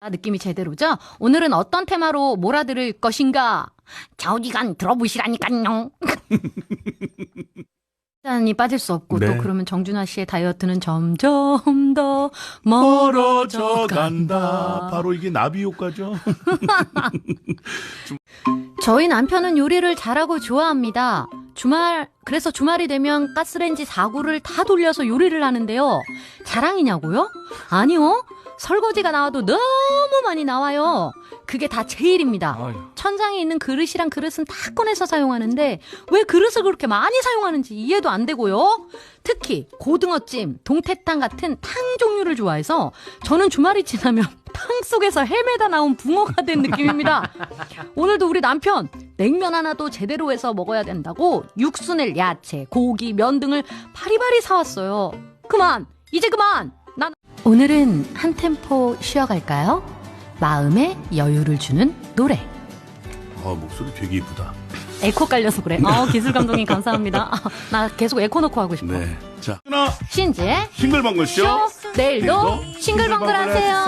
아, 느낌이 제대로죠? 오늘은 어떤 테마로 몰아들을 것인가? 좌우지간 들어보시라니까요. 짠이 빠질 수 없고 네. 또 그러면 정준하 씨의 다이어트는 점점 더 멀어져. 간다. 바로 이게 나비 효과죠. 저희 남편은 요리를 잘하고 좋아합니다. 주말, 그래서 주말이 되면 가스레인지 4구를 다 돌려서 요리를 하는데요. 자랑이냐고요? 아니요. 설거지가 나와도 너무 많이 나와요. 그게 다 제 일입니다. 아유. 천장에 있는 그릇이랑 그릇은 다 꺼내서 사용하는데 왜 그릇을 그렇게 많이 사용하는지 이해도 안 되고요. 특히 고등어찜, 동태탕 같은 탕 종류를 좋아해서 저는 주말이 지나면 탕 속에서 헤매다 나온 붕어가 된 느낌입니다. 오늘도 우리 남편 냉면 하나도 제대로 해서 먹어야 된다고 육수 낼 야채, 고기, 면 등을 바리바리 사왔어요. 그만! 이제 그만! 난 오늘은 한 템포 쉬어갈까요? 마음에 여유를 주는 노래. 아, 목소리 되게 이쁘다. 에코 깔려서 그래. 아, 기술 감독님 감사합니다. 아, 나 계속 에코 넣고 하고 싶어. 네. 자, 신지의 싱글벙글 쇼. 쇼 내일도 싱글벙글 하세요.